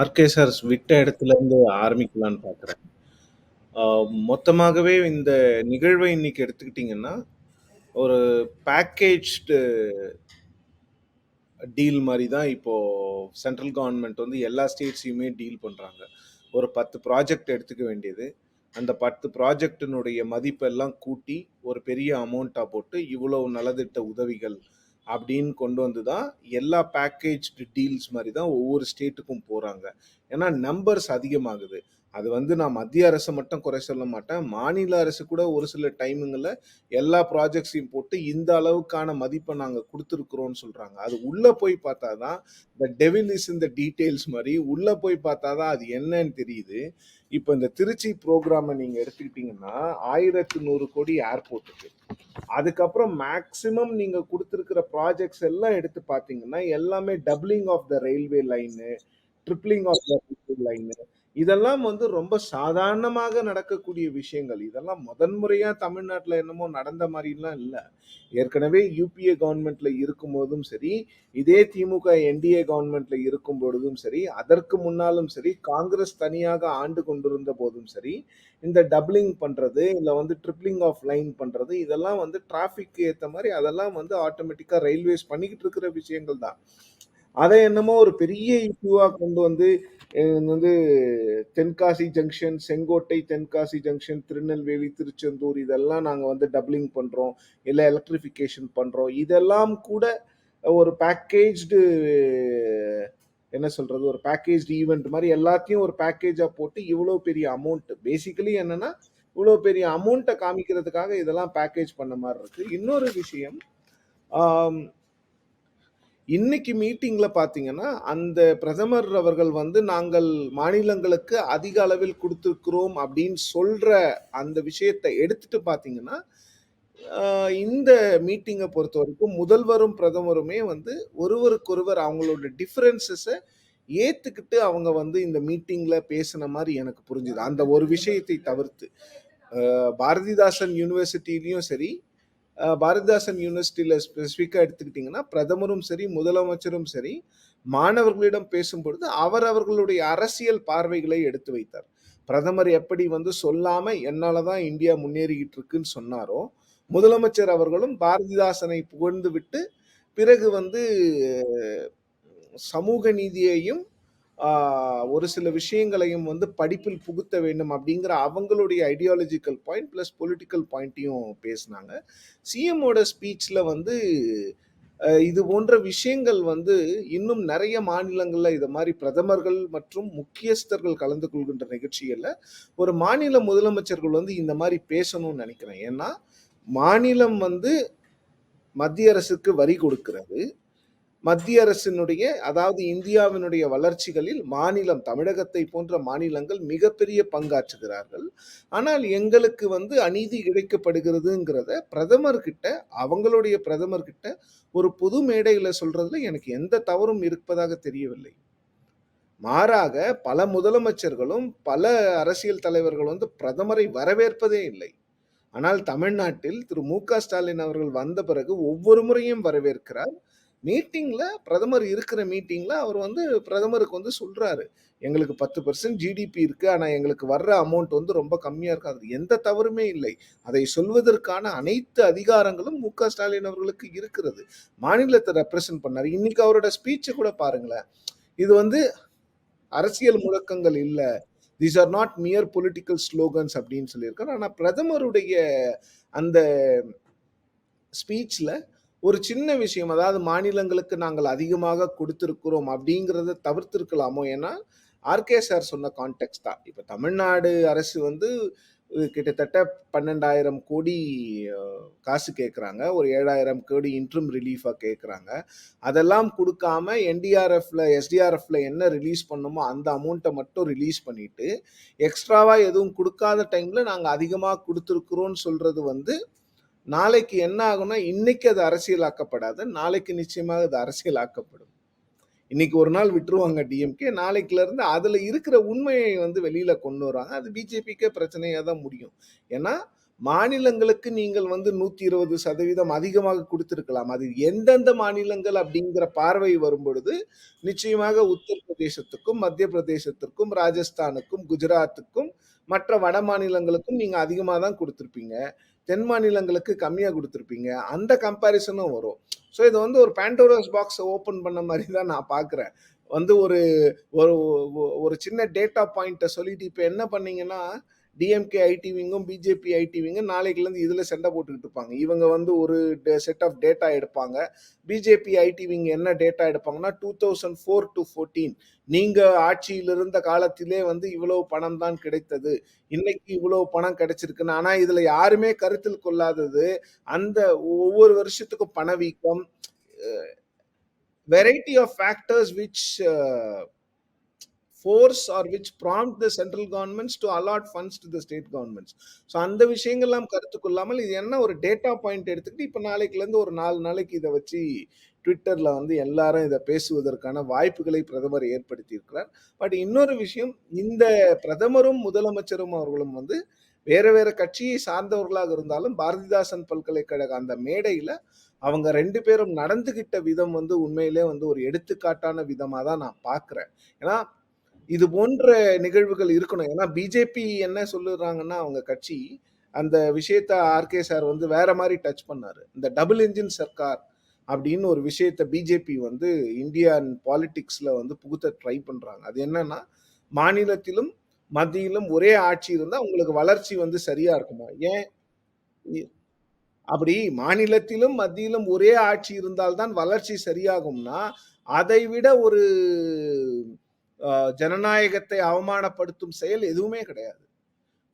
RK sir விட்ட இடத்துல இருந்து ஆரம்பிக்கலான்னு பார்க்குறேன். மொத்தமாகவே இந்த நிகழ்வை இன்னைக்கு எடுத்துக்கிட்டிங்கன்னா ஒரு பேக்கேஜ்டு டீல் மாதிரி தான் இப்போது சென்ட்ரல் கவர்மெண்ட் வந்து எல்லா ஸ்டேட்ஸையுமே டீல் பண்ணுறாங்க ஒரு 10 ப்ராஜெக்ட் எடுத்துக்க வேண்டியது. அந்த 10 ப்ராஜெக்ட்டினுடைய மதிப்பெல்லாம் கூட்டி, ஒரு பெரிய அமௌண்ட்டாக போட்டு, இவ்வளோ நலத்திட்ட உதவிகள் அப்படின்னு கொண்டு வந்து தான் எல்லா பேக்கேஜ்டு டீல்ஸ் மாதிரி தான் ஒவ்வொரு ஸ்டேட்டுக்கும் போகிறாங்க ஏன்னா நம்பர்ஸ் அதிகமாகுது. அது வந்து நான் மத்திய அரசை மட்டும் குறை சொல்ல மாட்டேன். மாநில அரசு கூட ஒரு சில டைமுங்களில் எல்லா ப்ராஜெக்ட்ஸையும் போட்டு இந்த அளவுக்கான மதிப்பை நாங்கள் கொடுத்துருக்குறோம்னு சொல்கிறாங்க அது உள்ளே போய் பார்த்தா தான், த டெவில் இஸ் இந்த டீட்டெயில்ஸ் மாதிரி உள்ளே போய் பார்த்தா தான் அது என்னன்னு தெரியுது. இப்போ இந்த திருச்சி ப்ரோக்ராமை நீங்கள் எடுத்துக்கிட்டிங்கன்னா ஆயிரத்து நூறு கோடி ஏர்போர்ட்டுக்கு. அதுக்கப்புறம் மேக்ஸிமம் நீங்கள் கொடுத்துருக்கிற ப்ராஜெக்ட்ஸ் எல்லாம் எடுத்து பார்த்தீங்கன்னா, எல்லாமே doubling of the railway line, tripling of the railway line. இதெல்லாம் வந்து ரொம்ப சாதாரணமாக நடக்கக்கூடிய விஷயங்கள். இதெல்லாம் முதன் தமிழ்நாட்டில் என்னமோ நடந்த மாதிரிலாம் இல்லை ஏற்கனவே யுபிஏ இருக்கும் இருக்கும்போதும் சரி, இதே திமுக, என்டிஏ கவர்மெண்ட்ல இருக்கும் பொழுதும் சரி, அதற்கு முன்னாலும் சரி, காங்கிரஸ் தனியாக ஆண்டு கொண்டிருந்த போதும் சரி, இந்த டபுளிங் பண்றது, இல்லை வந்து ட்ரிப்ளிங் ஆஃப் லைன் பண்றது, இதெல்லாம் வந்து டிராஃபிக் ஏற்ற மாதிரி அதெல்லாம் வந்து ஆட்டோமேட்டிக்காக ரயில்வேஸ் பண்ணிக்கிட்டு இருக்கிற விஷயங்கள் தான். அதை என்னமோ ஒரு பெரிய இஷ்யூவா கொண்டு வந்து வந்து தென்காசி ஜங்ஷன், செங்கோட்டை தென்காசி ஜங்ஷன், திருநெல்வேலி, திருச்செந்தூர் இதெல்லாம் நாங்கள் வந்து டபுளிங் பண்ணுறோம் இல்லை எலக்ட்ரிஃபிகேஷன் பண்ணுறோம் இதெல்லாம் கூட ஒரு பேக்கேஜ்டு என்ன சொல்கிறது ஒரு பேக்கேஜ்டு ஈவெண்ட் மாதிரி எல்லாத்தையும் ஒரு பேக்கேஜாக போட்டு இவ்வளோ பெரிய அமௌண்ட்டு பேசிக்கலி என்னென்னா இவ்வளோ பெரிய அமௌண்ட்டை காமிக்கிறதுக்காக இதெல்லாம் பேக்கேஜ் பண்ண மாதிரி இருக்குது இன்னொரு விஷயம், இன்னைக்கு மீட்டிங்ல பார்த்தீங்கன்னா, அந்த பிரதமர் அவர்கள் வந்து நாங்கள் மாநிலங்களுக்கு அதிக அளவில் கொடுத்துருக்கிறோம் அப்படின்னு சொல்ற அந்த விஷயத்த எடுத்துட்டு பார்த்தீங்கன்னா, இந்த மீட்டிங்கை பொறுத்த வரைக்கும் முதல்வரும், பிரதமருமே வந்து ஒருவருக்கொருவர் அவங்களோட டிஃப்ரென்சஸை ஏத்துக்கிட்டு அவங்க வந்து இந்த மீட்டிங்ல பேசுன மாதிரி எனக்கு புரிஞ்சுது. அந்த ஒரு விஷயத்தை தவிர்த்து. பாரதிதாசன் யூனிவர்சிட்டிலையும் சரி, பாரதிதாசன் யூனிவர்சிட்டியில் ஸ்பெசிஃபிக்காக எடுத்துக்கிட்டிங்கன்னா பிரதமரும் சரி, முதலமைச்சரும் சரி, மாணவர்களிடம் பேசும்பொழுது அவர் அவர்களுடைய அரசியல் பார்வைகளை எடுத்து வைத்தார். பிரதமர் எப்படி வந்து சொல்லாமல் என்னால் தான் இந்தியா முன்னேறிக்கிட்டு இருக்குன்னு சொன்னாரோ, முதலமைச்சர் அவர்களும் பாரதிதாசனை புகழ்ந்து விட்டு, பிறகு வந்து சமூக நீதியையும், ஒரு சில விஷயங்களையும் வந்து படிப்பில் புகுத்த வேண்டும் அப்படிங்கிற அவங்களுடைய ஐடியாலஜிக்கல் பாயிண்ட் ப்ளஸ் பொலிட்டிக்கல் பாயிண்ட்டையும் பேசுனாங்க. சிஎம்மோட ஸ்பீச்சில் வந்து இது போன்ற விஷயங்கள் வந்து இன்னும் நிறைய மாநிலங்களில் இதை மாதிரி பிரதமர்கள் மற்றும் முக்கியஸ்தர்கள் கலந்து கொள்கின்ற நிகழ்ச்சிகளில் ஒரு மாநில முதலமைச்சர்கள் வந்து இந்த மாதிரி பேசணும்னு நினைக்கிறேன் ஏன்னா, மாநிலம் வந்து மத்திய அரசுக்கு வரி கொடுக்கிறது. மத்திய அரசினுடைய அதாவது இந்தியாவினுடைய வளர்ச்சிகளில் மாநிலம் தமிழகத்தை போன்ற மாநிலங்கள் மிகப்பெரிய பங்காற்றுகிறார்கள். ஆனால் எங்களுக்கு வந்து அநீதி இழைக்கப்படுகிறதுங்கிறத பிரதமர் கிட்ட, அவங்களுடைய பிரதமர்கிட்ட ஒரு பொது மேடையில் சொல்றதுல எனக்கு எந்த தவறும் இருப்பதாக தெரியவில்லை. மாறாக பல முதலமைச்சர்களும், பல அரசியல் தலைவர்கள் வந்து பிரதமரை வரவேற்பதே இல்லை. ஆனால் தமிழ்நாட்டில் திரு மு க ஸ்டாலின் அவர்கள் வந்த பிறகு ஒவ்வொரு முறையும் வரவேற்கிறார். மீட்டிங்கில் பிரதமர் இருக்கிற மீட்டிங்கில் அவர் வந்து பிரதமருக்கு வந்து சொல்கிறாரு எங்களுக்கு 10% ஜிடிபி இருக்குது ஆனால் எங்களுக்கு வர்ற அமௌண்ட் வந்து ரொம்ப கம்மியாக இருக்கு. அது எந்த தவறுமே இல்லை. அதை சொல்வதற்கான அனைத்து அதிகாரங்களும் மு.க. ஸ்டாலின் அவர்களுக்கு இருக்கிறது. மாநிலத்தை ரெப்ரசன்ட் பண்ணார் இன்னைக்கு அவரோட ஸ்பீச்சை கூட பாருங்களேன். இது வந்து அரசியல் முழக்கங்கள் இல்லை these are not mere political slogans அப்படின்னு சொல்லியிருக்காரு. ஆனால் பிரதமருடைய அந்த ஸ்பீச்சில் ஒரு சின்ன விஷயம், அதாவது மாநிலங்களுக்கு நாங்கள் அதிகமாக கொடுத்துருக்கிறோம் அப்படிங்கிறத தவிர்த்திருக்கலாமோ? ஏன்னா, ஆர்கே சார் சொன்ன கான்டெக்ட் தான். இப்போ தமிழ்நாடு அரசு வந்து கிட்டத்தட்ட 12,000 கோடி காசு கேட்குறாங்க ஒரு 7,000 கோடி இன்ட்ரம் ரிலீஃபாக கேட்குறாங்க அதெல்லாம் கொடுக்காம என்டிஆர்எஃப்ல, எஸ்டிஆர்எஃப்ல என்ன ரிலீஸ் பண்ணுமோ அந்த அமௌண்ட்டை மட்டும் ரிலீஸ் பண்ணிட்டு, எக்ஸ்ட்ராவாக எதுவும் கொடுக்காத டைமில் நாங்கள் அதிகமாக கொடுத்துருக்குறோன்னு சொல்கிறது வந்து, நாளைக்கு என்ன ஆகும்னா, இன்னைக்கு அது அரசியலாக்கப்படாது. நாளைக்கு நிச்சயமாக அது அரசியலாக்கப்படும். இன்னைக்கு ஒரு நாள் விட்டுருவாங்க டிஎம்கே. நாளைக்குலருந்து அதுல இருக்கிற உண்மையை வந்து வெளியில கொண்டு வருவாங்க. அது பிஜேபிக்கே பிரச்சனையா தான் முடியும். ஏன்னா, மாநிலங்களுக்கு நீங்கள் வந்து 120% அதிகமாக கொடுத்திருக்கலாம் அது எந்தெந்த மாநிலங்கள் அப்படிங்கிற பார்வை வரும்பொழுது, நிச்சயமாக உத்தரப்பிரதேசத்துக்கும், மத்திய பிரதேசத்திற்கும், ராஜஸ்தானுக்கும், குஜராத்துக்கும், மற்ற வட மாநிலங்களுக்கும் நீங்க அதிகமாக தான் கொடுத்துருப்பீங்க தென் மாநிலங்களுக்கு கம்மியாக கொடுத்துருப்பீங்க அந்த கம்பேரிசனும் வரும். ஸோ இது வந்து ஒரு பேண்டோரஸ் பாக்ஸை ஓப்பன் பண்ண மாதிரி தான் நான் பார்க்குறேன். வந்து ஒரு ஒரு ஒரு சின்ன டேட்டா பாயிண்ட்டை சொல்லிட்டு இப்போ என்ன பண்ணீங்கன்னா, டிஎம்கே ஐடிவிங்கும் பிஜேபி ஐடிவிங்கும் நாளைக்குலேருந்து இதில் சண்டை போட்டுக்கிட்டு இருப்பாங்க. இவங்க வந்து ஒரு டெ செட் ஆஃப் டேட்டா எடுப்பாங்க. பிஜேபி ஐடிவிங்க என்ன data எடுப்பாங்கன்னா, two thousand four to fourteen நீங்கள் ஆட்சியில் இருந்த காலத்திலே வந்து இவ்வளவு பணம் தான் கிடைத்தது. இன்னைக்கு இவ்வளவு பணம் கிடைச்சிருக்குன்னு. ஆனால் இதில் யாருமே கருத்தில் கொள்ளாதது, அந்த ஒவ்வொரு வருஷத்துக்கும் பணவீக்கம், variety of factors which force are which prompt the central governments to allot funds to the state governments so அந்த விஷயங்கள்லாம் கருத்துக்கொள்ளாமல் இது என்ன ஒரு டேட்டா பாயிண்ட் எடுத்துக்கிட்டு, இப்போ நாளைக்குலேருந்து ஒரு நாலு நாளைக்கு இதை வச்சு ட்விட்டரில் வந்து எல்லாரும் இதை பேசுவதற்கான வாய்ப்புகளை பிரதமர் ஏற்படுத்தியிருக்கிறார். பட் இன்னொரு விஷயம், இந்த பிரதமரும், முதலமைச்சரும் அவர்களும் வந்து வேற வேற கட்சியை சார்ந்தவர்களாக இருந்தாலும், பாரதிதாசன் பல்கலைக்கழக அந்த மேடையில் அவங்க ரெண்டு பேரும் நடந்துகிட்ட விதம் வந்து உண்மையிலே வந்து ஒரு எடுத்துக்காட்டான விதமாக தான் நான் பார்க்குறேன் ஏன்னா, இது போன்ற நிகழ்வுகள் இருக்கணும். ஏன்னா பிஜேபி என்ன சொல்லுறாங்கன்னா, அவங்க கட்சி, அந்த விஷயத்த ஆர்கே சார் வந்து வேற மாரி டச் பண்ணாரு. இந்த டபுள் என்ஜின் சர்க்கார் அப்படின்னு ஒரு விஷயத்த பிஜேபி வந்து இந்தியன் பாலிடிக்ஸ்ல வந்து புகுத்த ட்ரை பண்றாங்க. அது என்னன்னா, மாநிலத்திலும், மத்தியிலும் ஒரே ஆட்சி இருந்தா உங்களுக்கு வளர்ச்சி வந்து சரியா இருக்குமா? ஏன்? இ அப்படி மாநிலத்திலும், மத்தியிலும் ஒரே ஆட்சி இருந்தால் தான் வளர்ச்சி சரியாகும்னா, அதை விட ஒரு ஜனநாயகத்தை அவமானப்படுத்தும் செயல் எதுவுமே கிடையாது.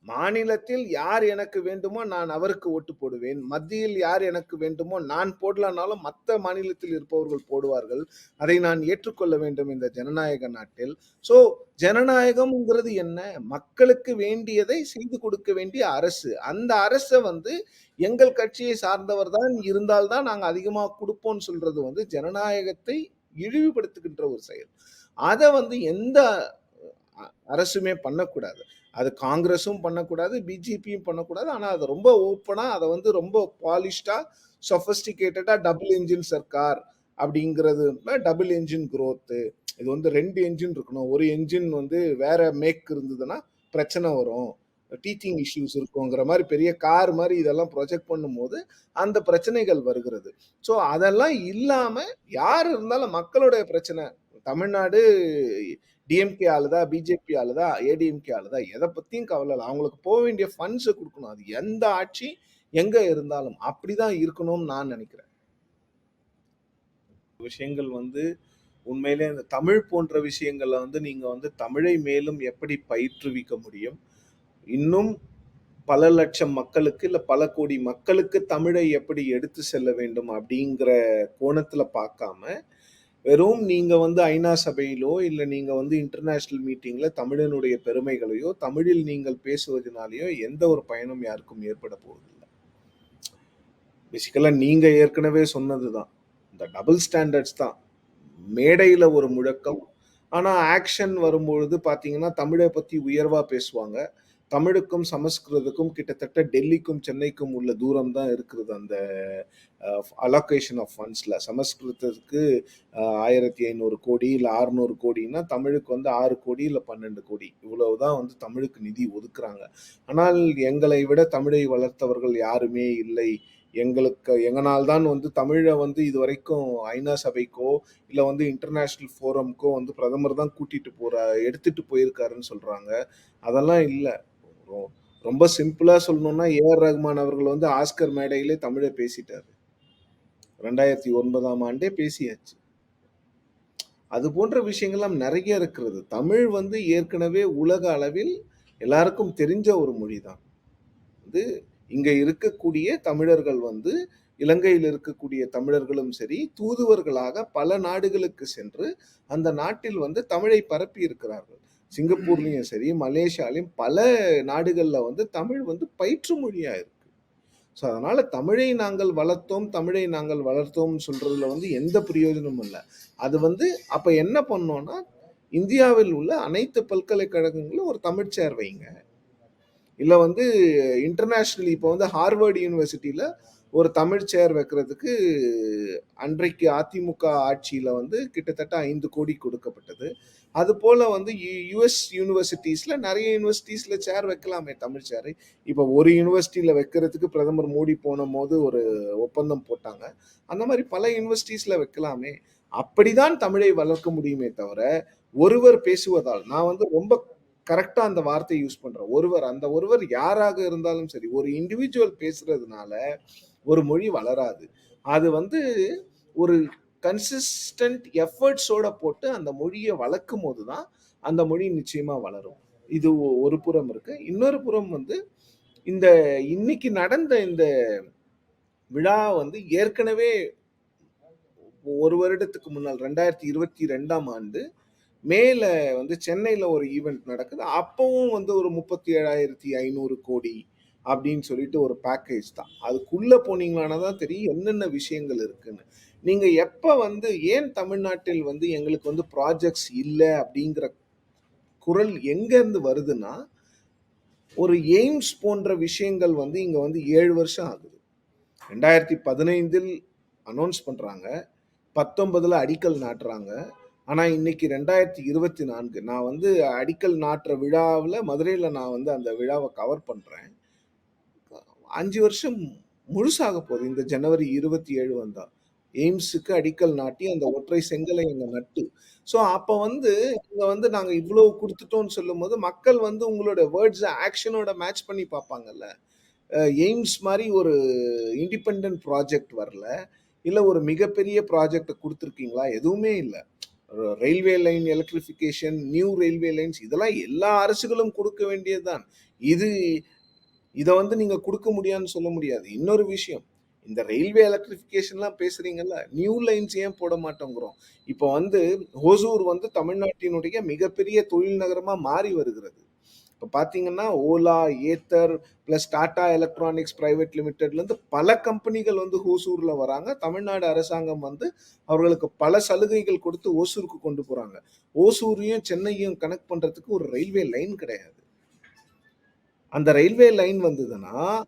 மாநிலத்தில் யார் எனக்கு வேண்டுமோ நான் அவருக்கு ஓட்டு போடுவேன். மத்தியில் யார் எனக்கு வேண்டுமோ நான் போடலானாலும் மற்ற மாநிலத்தில் இருப்பவர்கள் போடுவார்கள். அதை நான் ஏற்றுக்கொள்ள வேண்டும் இந்த ஜனநாயக நாட்டில். ஸோ ஜனநாயகம்ங்கிறது என்ன? மக்களுக்கு வேண்டியதை செய்து கொடுக்க வேண்டிய அரசு. அந்த அரசை வந்து எங்கள் கட்சியை சார்ந்தவர் தான் இருந்தால் தான் அதிகமாக கொடுப்போம்னு சொல்றது வந்து ஜனநாயகத்தை இழிவுபடுத்துகின்ற ஒரு செயல். அதை வந்து எந்த அரசுமே பண்ணக்கூடாது. அது காங்கிரஸும் பண்ணக்கூடாது, பிஜேபியும் பண்ணக்கூடாது. ஆனால் அது ரொம்ப ஓப்பனாக அதை வந்து ரொம்ப பாலிஷ்டாக சொஃபஸ்டிகேட்டடாக டபுள் என்ஜின் சர்க்கார் அப்படிங்கிறது டபுள் என்ஜின் குரோத்து இது வந்து ரெண்டு என்ஜின் இருக்கணும். ஒரு என்ஜின் வந்து வேற மேக் இருந்ததுன்னா பிரச்சனை வரும். டீச்சிங் இஷ்யூஸ் இருக்குங்கிற மாதிரி பெரிய கார் மாதிரி இதெல்லாம் ப்ரொஜெக்ட் பண்ணும்போது, அந்த பிரச்சனைகள் வருகிறது. ஸோ அதெல்லாம் இல்லாமல் யார் இருந்தாலும் மக்களுடைய பிரச்சனை. தமிழ்நாடு டிஎம்கே ஆளுதா, பிஜேபி ஆளுதா, ஏடிஎம்கே ஆளுதா எதை பற்றியும் கவலை இல்லை அவங்களுக்கு போக வேண்டிய ஃபண்ட்ஸை கொடுக்கணும் அது எந்த ஆட்சி, எங்கே இருந்தாலும். அப்படிதான் இருக்கணும்னு நான் நினைக்கிறேன் விஷயங்கள் வந்து உண்மையிலே இந்த தமிழ் போன்ற விஷயங்கள்ல வந்து நீங்கள் வந்து தமிழை மேலும் எப்படி பயிற்றுவிக்க முடியும்? இன்னும் பல லட்சம் மக்களுக்கு, இல்லை பல கோடி மக்களுக்கு தமிழை எப்படி எடுத்து செல்ல வேண்டும் அப்படிங்கிற கோணத்தில் பார்க்காம, வெறும் நீங்கள் வந்து ஐநா சபையிலோ, இல்லை நீங்கள் வந்து இன்டர்நேஷ்னல் மீட்டிங்கில் தமிழனுடைய பெருமைகளையோ, தமிழில் நீங்கள் பேசுவதனாலேயோ எந்த ஒரு பயனும் யாருக்கும் ஏற்பட போவதில்லை பேசிக்கலாக நீங்கள் ஏற்கனவே சொன்னது தான். இந்த டபுள் ஸ்டாண்டர்ட்ஸ் தான். மேடையில் ஒரு முழக்கம். ஆனால் ஆக்ஷன் வரும்பொழுது பார்த்தீங்கன்னா, தமிழை பற்றி உயர்வாக பேசுவாங்க. தமிழுக்கும், சமஸ்கிருதத்துக்கும் கிட்டத்தட்ட டெல்லிக்கும், சென்னைக்கும் உள்ள தூரம் தான் இருக்கிறது அந்த அலோகேஷன் ஆஃப் ஃபண்ட்ஸில் சமஸ்கிருதத்துக்கு ஆயிரத்தி ஐநூறு கோடி இல்லை ஆறுநூறு கோடின்னா, தமிழுக்கு வந்து ஆறு கோடி இல்லை பன்னெண்டு கோடி. இவ்வளவு தான் வந்து தமிழுக்கு நிதி ஒதுக்குறாங்க. ஆனால் எங்களை விட தமிழை வளர்த்தவர்கள் யாருமே இல்லை. எங்களுக்கு எங்கனால் தான் வந்து தமிழை வந்து இதுவரைக்கும் ஐநா சபைக்கோ, இல்லை வந்து இன்டர்நேஷ்னல் ஃபோரம்க்கோ வந்து பிரதமர் தான் கூட்டிகிட்டு போகிற எடுத்துகிட்டு போயிருக்காருன்னு சொல்கிறாங்க அதெல்லாம் இல்லை ரொ ரொம்ப சிம்பிளா சொல்லணும்னா, ஏ.ஆர். ரஹ்மான் அவர்கள் வந்து ஆஸ்கர் மேடையிலே தமிழை பேசிட்டாரு. 2009ஆம் ஆண்டே பேசியாச்சு. அது போன்ற விஷயங்கள்லாம் நிறைய இருக்கிறது. தமிழ் வந்து ஏற்கனவே உலக அளவில் எல்லாருக்கும் தெரிஞ்ச ஒரு மொழி தான். வந்து இங்க இருக்கக்கூடிய தமிழர்கள் வந்து இலங்கையில் இருக்கக்கூடிய தமிழர்களும் சரி, தூதுவர்களாக பல நாடுகளுக்கு சென்று, அந்த நாட்டில் வந்து தமிழை பரப்பி இருக்கிறார்கள். சிங்கப்பூர்லேயும் சரி, மலேசியாலையும் பல நாடுகளில் வந்து தமிழ் வந்து பயிற்று மொழியாக இருக்கு. ஸோ அதனால் தமிழை நாங்கள் வளர்த்தோம், தமிழை நாங்கள் வளர்த்தோம்னு சொல்கிறதுல வந்து எந்த பிரயோஜனமும் இல்லை அது வந்து அப்போ என்ன பண்ணோன்னா இந்தியாவில் உள்ள அனைத்து பல்கலைக்கழகங்களும் ஒரு தமிழ் சேர் வைங்க. இல்லை வந்து இன்டர்நேஷ்னல் இப்போ வந்து ஹார்வர்டு யூனிவர்சிட்டியில் ஒரு தமிழ் சேர் வைக்கிறதுக்கு அன்றைக்கு அதிமுக ஆட்சியில் வந்து கிட்டத்தட்ட ஐந்து கோடி கொடுக்கப்பட்டது. அதுபோல் வந்து யு யுஎஸ் யூனிவர்சிட்டிஸில் நிறைய யூனிவர்சிட்டிஸில் சேர் வைக்கலாமே தமிழ் சேர் இப்போ ஒரு யூனிவர்சிட்டியில் வைக்கிறதுக்கு பிரதமர் மோடி போனபோது ஒரு ஒப்பந்தம் போட்டாங்க. அந்த மாதிரி பல யூனிவர்சிட்டிஸில் வைக்கலாமே! அப்படிதான் தமிழை வளர்க்க முடியுமே தவிர, ஒருவர் பேசுவதால் நான் வந்து ரொம்ப கரெக்டாக அந்த வார்த்தையை யூஸ் பண்ணுறோம் ஒருவர் அந்த ஒருவர் யாராக இருந்தாலும் சரி, ஒரு இண்டிவிஜுவல் பேசுறதுனால ஒரு மொழி வளராது. அது வந்து ஒரு கன்சிஸ்டன்ட் எஃபர்ட்ஸோட போட்டு அந்த மொழிய வளர்க்கும்போது தான், அந்த மொழி நிச்சயமாக வளரும். இது ஒ- ஒரு புறம் இருக்கு. இன்னொரு புறம் வந்து இந்த இன்னைக்கு நடந்த இந்த விழா வந்து ஏற்கனவே ஒரு வருடத்துக்கு முன்னால் 2022ஆம் ஆண்டு மேல வந்து சென்னையில் ஒரு ஈவெண்ட் நடக்குது. அப்பவும் வந்து ஒரு 37,500 கோடி அப்படின்னு சொல்லிட்டு ஒரு பேக்கேஜ் தான். அதுக்குள்ளே போனீங்களானா தான் தெரியும் என்னென்ன விஷயங்கள் இருக்குன்னு. நீங்கள் எப்போ வந்து ஏன் தமிழ்நாட்டில் வந்து எங்களுக்கு வந்து ப்ராஜெக்ட்ஸ் இல்லை அப்படிங்கிற குரல் எங்கேருந்து வருதுன்னா, ஒரு எய்ம்ஸ் போன்ற விஷயங்கள் வந்து இங்கே வந்து ஏழு வருஷம் ஆகுது. 2015ல் அனௌன்ஸ் பண்ணுறாங்க பத்தொன்பதில் அடிக்கல் நாட்டுறாங்க. ஆனா இன்னைக்கு 2024 நான் வந்து அடிக்கல் நாட்டுற விழாவுல மதுரையில நான் வந்து அந்த விழாவ கவர் பண்றேன். 5 வருஷம் முழுசாக போகுது. இந்த ஜனவரி 27 வந்தா. எய்ம்ஸுக்கு அடிக்கல் நாட்டி அந்த ஒற்றை செங்கலை அங்க நட்டு. ஸோ அப்ப வந்து இங்க வந்து நாங்க இவ்வளோ குடுத்துட்டோம்னு சொல்லும்போது, மக்கள் வந்து உங்களோட வேர்ட்ஸ ஆக்ஷனோட மேட்ச் பண்ணி பார்ப்பாங்கல்ல. அ எய்ம்ஸ் மாரி ஒரு இண்டிபெண்டன்ட் ப்ராஜெக்ட் வரல. இல்ல ஒரு மிகப்பெரிய ப்ராஜெக்ட்ட குடுத்துருக்கீங்களா? எதுவுமே இல்ல. Railway line electrification, new railway lines இதெல்லாம் எல்லா அரசுகளும் கொடுக்க வேண்டியது தான். இது இதை வந்து நீங்கள் கொடுக்க முடியாதுன்னு சொல்ல முடியாது. இன்னொரு விஷயம், இந்த ரயில்வே எலக்ட்ரிஃபிகேஷன்லாம் பேசுறீங்கல்ல, நியூ லைன்ஸ் ஏன் போட மாட்டோங்கிறோம். இப்போ வந்து ஹோசூர் வந்து தமிழ்நாட்டினுடைய மிகப்பெரிய தொழில் நகரமாக மாறி வருகிறது. இப்போ பார்த்தீங்கன்னா, Ola, Ather plus Tata electronics private லிமிடெட்லேருந்து பல கம்பெனிகள் வந்து ஓசூரில் வராங்க. தமிழ்நாடு அரசாங்கம் வந்து அவர்களுக்கு பல சலுகைகள் கொடுத்து ஓசூருக்கு கொண்டு போகிறாங்க ஓசூரையும், சென்னையும் கனெக்ட் பண்ணுறதுக்கு ஒரு ரயில்வே லைன் கிடையாது. அந்த ரயில்வே லைன் வந்ததுன்னா,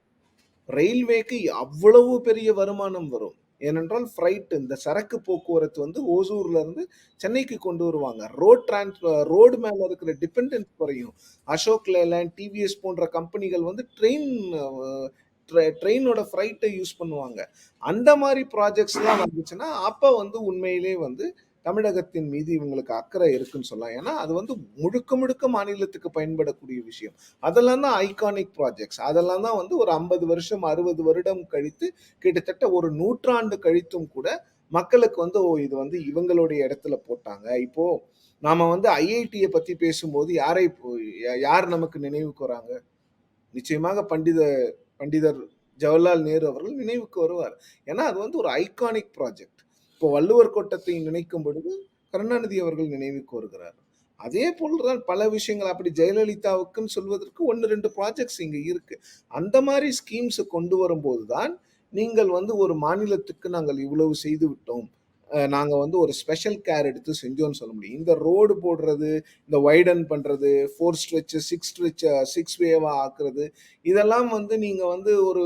ரயில்வேக்கு அவ்வளவு பெரிய வருமானம் வரும். ஏனென்றால் ஃப்ரைட் இந்த சரக்கு போக்குவரத்து வந்து ஓசூர்ல இருந்து சென்னைக்கு கொண்டு வருவாங்க. ரோட் டிரான்ஸ் ரோடு மேல இருக்கிற டிபெண்டன்ஸ் குறையும். அசோக் லேலேண்ட் டிவிஎஸ் போன்ற கம்பெனிகள் வந்து ட்ரெயின் ட்ரெ ட்ரெயினோட ஃப்ரைட்டை யூஸ் பண்ணுவாங்க. அந்த மாதிரி ப்ராஜெக்ட்ஸ்லாம் வந்துச்சுன்னா, அப்ப வந்து உண்மையிலே வந்து தமிழகத்தின் மீது இவங்களுக்கு அக்கறை இருக்குன்னு சொல்லலாம். ஏன்னா, அது வந்து முழுக்க முழுக்க மாநிலத்துக்கு பயன்படக்கூடிய விஷயம். அதெல்லாம் தான் ஐகானிக் ப்ராஜெக்ட்ஸ். அதெல்லாம் தான் வந்து ஒரு 50 வருஷம், 60 வருடம் கழித்து கிட்டத்தட்ட ஒரு நூற்றாண்டு கழித்தும் கூட மக்களுக்கு வந்து, ஓ! இது வந்து இவங்களுடைய இடத்துல போட்டாங்க. இப்போ நாம வந்து ஐஐடியை பத்தி பேசும்போது யாரை யார் நமக்கு நினைவுக்கு வராங்க? நிச்சயமாக பண்டித பண்டிதர் ஜவஹர்லால் நேரு அவர்கள் நினைவுக்கு வருவார். ஏன்னா, அது வந்து ஒரு ஐகானிக் ப்ராஜெக்ட். இப்போ வள்ளுவர் கோட்டத்தை நினைக்கும் பொழுது, கருணாநிதி அவர்கள் நினைவு வருகிறார். அதே போல தான் பல விஷயங்கள் அப்படி ஜெயலலிதாவுக்குன்னு சொல்வதற்கு 1, 2 ப்ராஜெக்ட்ஸ் இங்கே இருக்கு. அந்த மாதிரி ஸ்கீம்ஸ் கொண்டு வரும்போது தான், நீங்கள் வந்து ஒரு மாநிலத்துக்கு நாங்கள் இவ்வளவு செய்து விட்டோம். நாங்கள் வந்து ஒரு ஸ்பெஷல் கேர் எடுத்து செஞ்சோம்னு சொல்ல முடியும். இந்த ரோடு போடுறது, இந்த வைடன் பண்றது, 4 ஸ்ட்ரெச், 6 ஸ்ட்ரெச் 6 வேவா ஆக்குறது, இதெல்லாம் வந்து நீங்கள் வந்து ஒரு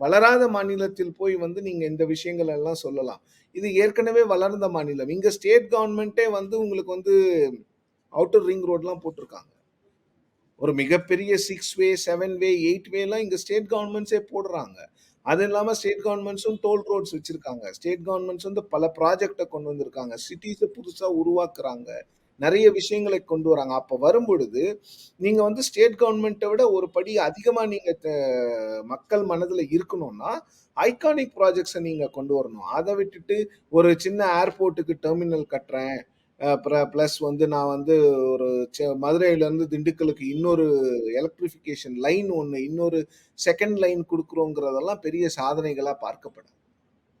வளராத மாநிலத்தில் போய் வந்து நீங்கள் இந்த விஷயங்கள் எல்லாம் சொல்லலாம். இது ஏற்கனவே வளர்ந்த மாநிலம். இங்க ஸ்டேட் கவர்மெண்ட்டே வந்து உங்களுக்கு வந்து அவுட்டர் ரிங் ரோட்லாம் போட்டிருக்காங்க ஒரு மிகப்பெரிய six way, seven way, eight வேலாம் இங்க ஸ்டேட் கவர்மெண்ட்ஸே போடுறாங்க. அது இல்லாமல் ஸ்டேட் கவர்மெண்ட்ஸும் டோல் ரோட்ஸ் வச்சிருக்காங்க. ஸ்டேட் கவர்மெண்ட்ஸ் வந்து பல ப்ராஜெக்டை கொண்டு வந்திருக்காங்க. சிட்டிஸை புதுசாக உருவாக்குறாங்க. நிறைய விஷயங்களை கொண்டு வராங்க. அப்ப வரும்பொழுது, நீங்க வந்து ஸ்டேட் கவர்மெண்ட்டை விட ஒரு படி அதிகமா நீங்க த மக்கள் மனதுல இருக்கணும்னா, ஐகானிக் ப்ராஜெக்ட்ஸை நீங்க கொண்டு வரணும். அதை விட்டுட்டு ஒரு சின்ன ஏர்போர்ட்டுக்கு டெர்மினல் கட்டுறேன். ப்ளஸ் வந்து நான் வந்து ஒரு மதுரையிலேருந்து திண்டுக்கலுக்கு இன்னொரு எலக்ட்ரிஃபிகேஷன் லைன் ஒன்று இன்னொரு செகண்ட் லைன் கொடுக்குறோங்கிறதெல்லாம் பெரிய சாதனைகளாக பார்க்கப்படும்